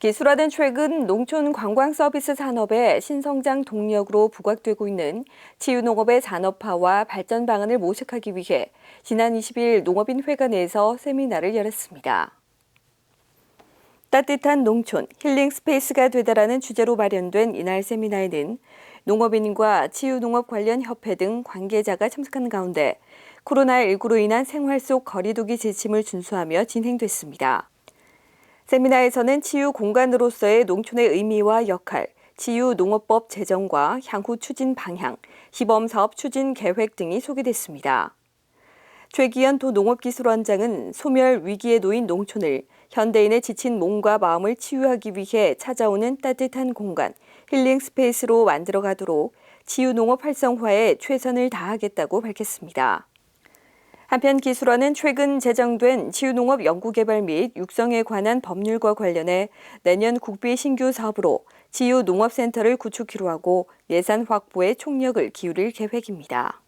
기술화된 최근 농촌 관광 서비스 산업의 신성장 동력으로 부각되고 있는 치유농업의 산업화와 발전 방안을 모색하기 위해 지난 20일 농업인 회관에서 세미나를 열었습니다. 따뜻한 농촌, 힐링 스페이스가 되다라는 주제로 마련된 이날 세미나에는 농업인과 치유농업 관련 협회 등 관계자가 참석하는 가운데 코로나19로 인한 생활 속 거리두기 지침을 준수하며 진행됐습니다. 세미나에서는 치유 공간으로서의 농촌의 의미와 역할, 치유 농업법 제정과 향후 추진 방향, 시범 사업 추진 계획 등이 소개됐습니다. 최기현 도농업기술원장은 소멸 위기에 놓인 농촌을 현대인의 지친 몸과 마음을 치유하기 위해 찾아오는 따뜻한 공간, 힐링 스페이스로 만들어 가도록 치유 농업 활성화에 최선을 다하겠다고 밝혔습니다. 한편 기술원은 최근 제정된 치유농업 연구개발 및 육성에 관한 법률과 관련해 내년 국비 신규 사업으로 치유농업센터를 구축키로 하고 예산 확보에 총력을 기울일 계획입니다.